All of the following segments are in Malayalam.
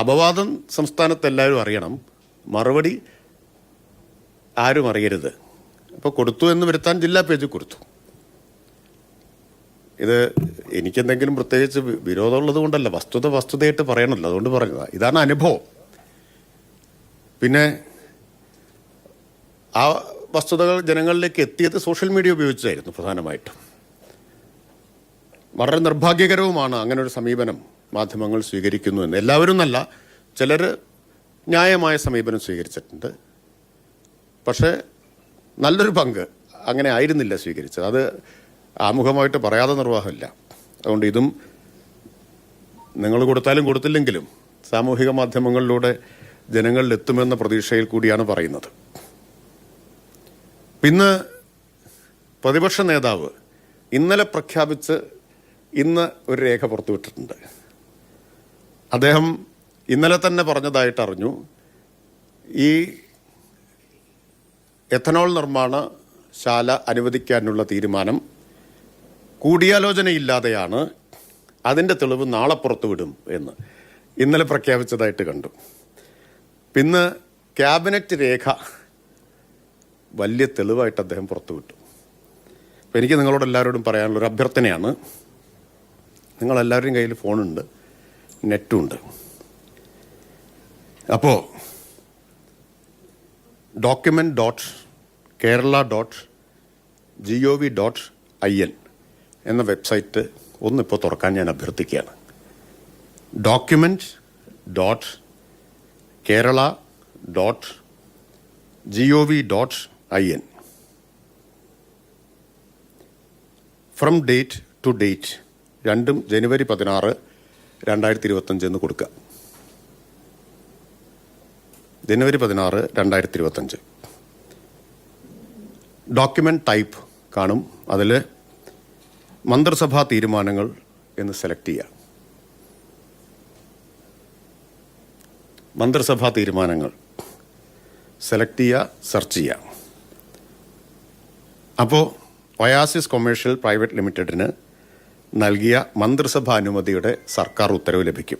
അപവാദം സംസ്ഥാനത്ത് എല്ലാവരും അറിയണം. മറുപടി ആരും അറിയരുത്. അപ്പോൾ കൊടുത്തു എന്ന് വരുത്താൻ ജില്ലാ പേജിൽ കൊടുത്തു. ഇത് എനിക്കെന്തെങ്കിലും പ്രത്യേകിച്ച് വിരോധമുള്ളത് കൊണ്ടല്ല. വസ്തുത വസ്തുതയായിട്ട് പറയണമല്ലോ അതുകൊണ്ട് പറഞ്ഞതാണ് ഇതാണ് അനുഭവം. പിന്നെ ആ വസ്തുതകൾ ജനങ്ങളിലേക്ക് എത്തിയത് സോഷ്യൽ മീഡിയ ഉപയോഗിച്ചായിരുന്നു പ്രധാനമായിട്ടും. വളരെ നിർഭാഗ്യകരവുമാണ് അങ്ങനെ ഒരു സമീപനം. മാധ്യമങ്ങൾ സ്വീകരിക്കുന്നു എന്ന്. എല്ലാവരും എന്നല്ല ചിലർ ന്യായമായ സമീപനം സ്വീകരിച്ചിട്ടുണ്ട്. പക്ഷേ നല്ലൊരു പങ്ക് അങ്ങനെ ആയിരുന്നില്ല സ്വീകരിച്ചത്. അത് ആമുഖമായിട്ട് പറയാതെ നിർവാഹമില്ല. അതുകൊണ്ട് ഇതും നിങ്ങൾ കൊടുത്താലും കൊടുത്തില്ലെങ്കിലും സാമൂഹിക മാധ്യമങ്ങളിലൂടെ ജനങ്ങളിൽ എത്തുമെന്ന പ്രതീക്ഷയിൽ കൂടിയാണ് പറയുന്നത്. പിന്നെ പ്രതിപക്ഷ നേതാവ് ഇന്നലെ പ്രഖ്യാപിച്ച് ഇന്ന് ഒരു രേഖ പുറത്തുവിട്ടിട്ടുണ്ട്. അദ്ദേഹം ഇന്നലെ തന്നെ പറഞ്ഞതായിട്ട് അറിഞ്ഞു. ഈ എഥനോൾ നിർമ്മാണ ശാല അനുവദിക്കാനുള്ള തീരുമാനം കൂടിയാലോചനയില്ലാതെയാണ് അതിന്റെ തെളിവ് നാളെ പുറത്തുവിടും എന്ന് ഇന്നലെ പ്രഖ്യാപിച്ചതായിട്ട് കണ്ടു. പിന്നെ ക്യാബിനറ്റ് രേഖ വലിയ തെളിവായിട്ട് അദ്ദേഹം പുറത്തുവിട്ടു. അപ്പോൾ എനിക്ക് നിങ്ങളോട് എല്ലാവരോടും പറയാനുള്ളൊരു അഭ്യർത്ഥനയാണ്. നിങ്ങളെല്ലാവരുടെയും കയ്യിൽ ഫോണുണ്ട്. നെറ്റും ഉണ്ട് അപ്പോൾ document dot Kerala dot G O V dot I N എന്ന വെബ്സൈറ്റ് ഒന്നിപ്പോൾ തുറക്കാൻ ഞാൻ അഭ്യർത്ഥിക്കുകയാണ്. Document dot Kerala dot G O V dot I N from date to date രണ്ടും ജനുവരി പതിനാറ് രണ്ടായിരത്തി ഇരുപത്തഞ്ച് എന്ന് കൊടുക്കുക ജനുവരി പതിനാറ് രണ്ടായിരത്തി ഇരുപത്തഞ്ച് ഡോക്യുമെന്റ് ടൈപ്പ് കാണും. അതിൽ മന്ത്രിസഭാ തീരുമാനങ്ങൾ എന്ന് സെലക്ട് ചെയ്യുക മന്ത്രിസഭാ തീരുമാനങ്ങൾ സെലക്ട് ചെയ്യുക സെർച്ച് ചെയ്യുക അപ്പോൾ ഒയാസിസ് കൊമേഴ്ഷ്യൽ പ്രൈവറ്റ് ലിമിറ്റഡിന് നൽകിയ മന്ത്രിസഭാ അനുമതിയുടെ സർക്കാർ ഉത്തരവ് ലഭിക്കും.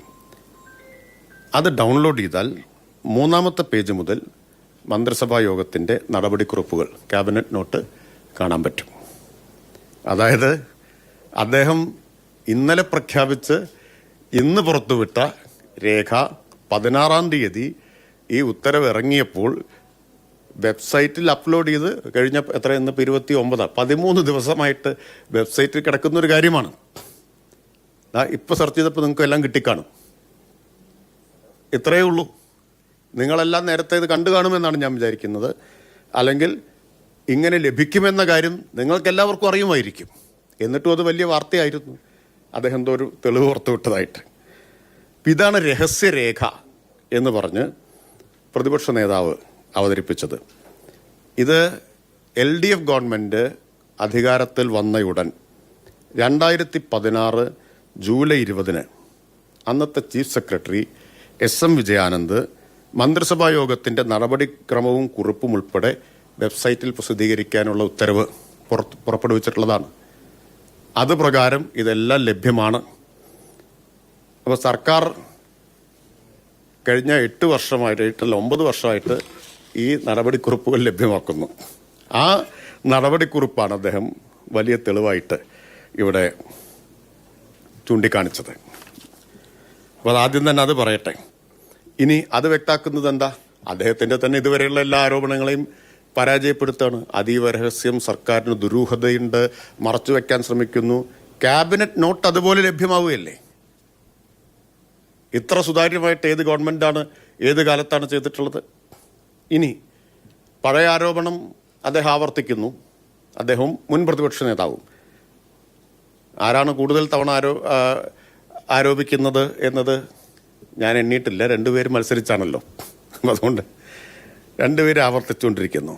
അത് ഡൗൺലോഡ് ചെയ്താൽ മൂന്നാമത്തെ പേജ് മുതൽ മന്ത്രിസഭാ യോഗത്തിന്റെ നടപടിക്കുറിപ്പുകൾ ക്യാബിനറ്റ് നോട്ട് കാണാൻ പറ്റും. അതായത് അദ്ദേഹം ഇന്നലെ പ്രഖ്യാപിച്ച് ഇന്ന് പുറത്തുവിട്ട രേഖ പതിനാറാം തീയതി ഈ ഉത്തരവ് ഇറങ്ങിയപ്പോൾ വെബ്സൈറ്റിൽ അപ്ലോഡ് ചെയ്ത് കഴിഞ്ഞ എത്ര ഇന്നിപ്പോൾ ഇരുപത്തി ഒമ്പതാണ് പതിമൂന്ന് ദിവസമായിട്ട് വെബ്സൈറ്റിൽ കിടക്കുന്ന ഒരു കാര്യമാണ് ഇപ്പോൾ സെർച്ച് ചെയ്തപ്പോൾ നിങ്ങൾക്ക് എല്ലാം കിട്ടിക്കാണും. ഇത്രയേ ഉള്ളൂ. നിങ്ങളെല്ലാം നേരത്തെ ഇത് കണ്ടു കാണുമെന്നാണ് ഞാൻ വിചാരിക്കുന്നത്. അല്ലെങ്കിൽ ഇങ്ങനെ ലഭിക്കുമെന്ന കാര്യം നിങ്ങൾക്കെല്ലാവർക്കും അറിയുമായിരിക്കും. എന്നിട്ടും അത് വലിയ വാർത്തയായിരുന്നു. അദ്ദേഹം എന്തോ ഒരു തെളിവ് പുറത്തുവിട്ടതായിട്ട് ഇതാണ് രഹസ്യരേഖ എന്ന് പറഞ്ഞ് പ്രതിപക്ഷ നേതാവ് അവതരിപ്പിച്ചത്. ഇത് എൽ ഡി എഫ് ഗവൺമെന്റ് അധികാരത്തിൽ വന്നയുടൻ രണ്ടായിരത്തി പതിനാറ് ജൂലൈ ഇരുപതിന് അന്നത്തെ chief secretary S M Vijayanand മന്ത്രിസഭാ യോഗത്തിന്റെ നടപടിക്രമവും കുറിപ്പും ഉൾപ്പെടെ വെബ്സൈറ്റിൽ പ്രസിദ്ധീകരിക്കാനുള്ള ഉത്തരവ് പുറത്ത് പുറപ്പെടുവിച്ചിട്ടുള്ളതാണ്. അത് പ്രകാരം ഇതെല്ലാം ലഭ്യമാണ്. അപ്പോൾ സർക്കാർ കഴിഞ്ഞ എട്ട് വർഷമായിട്ട് എട്ടല്ല ഒമ്പത് വർഷമായിട്ട് ഈ നടപടിക്കുറിപ്പുകൾ ലഭ്യമാക്കുന്നു. ആ നടപടിക്കുറിപ്പാണ് അദ്ദേഹം വലിയ തെളിവായിട്ട് ഇവിടെ ചൂണ്ടിക്കാണിച്ചത്. അപ്പോൾ ആദ്യം തന്നെ അത് പറയട്ടെ. ഇനി അത് വ്യക്താക്കുന്നത് എന്താ? അദ്ദേഹത്തിന്റെ തന്നെ ഇതുവരെയുള്ള എല്ലാ ആരോപണങ്ങളെയും പരാജയപ്പെടുത്താണ്. അതീവ രഹസ്യം സർക്കാരിന് ദുരൂഹതയുണ്ട് മറച്ചു വെക്കാൻ ശ്രമിക്കുന്നു. ക്യാബിനറ്റ് നോട്ട് അതുപോലെ ലഭ്യമാവുകയല്ലേ? ഇത്ര സുതാര്യമായിട്ട് ഏത് ഗവൺമെന്റാണ് ഏത് കാലത്താണ് ചെയ്തിട്ടുള്ളത്? ഇനി പഴയ ആരോപണം അദ്ദേഹം ആവർത്തിക്കുന്നു. അദ്ദേഹം മുൻ പ്രതിപക്ഷ നേതാവും. ആരാണ് കൂടുതൽ തവണ ആരോ ആരോപിക്കുന്നത് എന്നത് ഞാൻ എണ്ണിയിട്ടില്ല രണ്ടുപേരും മത്സരിച്ചാണല്ലോ. അതുകൊണ്ട് രണ്ടുപേരും ആവർത്തിച്ചുകൊണ്ടിരിക്കുന്നു.